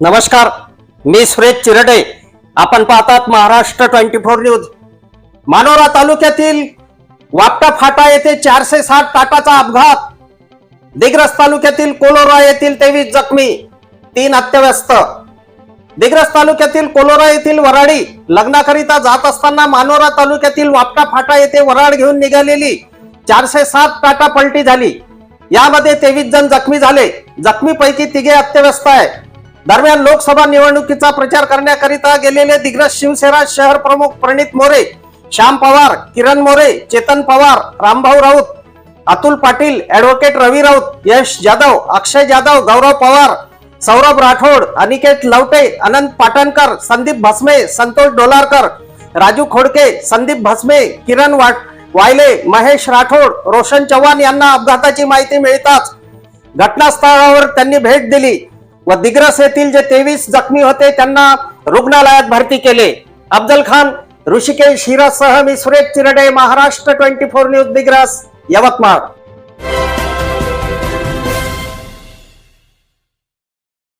नमस्कार मी सुरेश चिरडे. आपण पाहतात Maharashtra twenty four news. Manora तालुक्यातील वापटा फाटा येथे चारशे साठ टाटाचा अपघात. दिग्रस तालुक्यातील कोलोरा येथील तेवीस जखमी तीन अत्यव्यस्त दिग्रस तालुक्यातील कोलोरा येथील वराडी लग्नाकरिता जात असताना मानोरा तालुक्यातील वापटा फाटा येथे वराड घेऊन निघालेली चारशे सात टाटा पलटी झाली. यामध्ये तेवीस जण जखमी झाले. जखमीपैकी तिघे अत्यव्यस्त आहे दरम्यान लोकसभा निवडणुकीचा प्रचार करण्याकरिता गेलेले दिग्रज शिवसेना शहर प्रमुख प्रणित मोरे श्याम पवार किरण मोरे चेतन पवार रामभाऊ राऊत अतुल पाटील ऍडव्होकेट रवी राऊत यश जाधव अक्षय जाधव गौरव पवार सौरभ राठोड अनिकेत लवटे अनंत पाटणकर संदीप भस्मे संतोष डोलारकर राजू खोडके संदीप भस्मे किरण वाट वायले महेश राठोड रोशन चव्हाण यांना अपघाताची माहिती मिळताच घटनास्थळावर त्यांनी भेट दिली. व दिग्रस येथील जे तेवीस जखमी होते त्यांना रुग्णालयात भरती केले. अफजल खान ऋषिकेश हिरासह मी Suresh Chirde Maharashtra twenty four news Digras Yavatmal.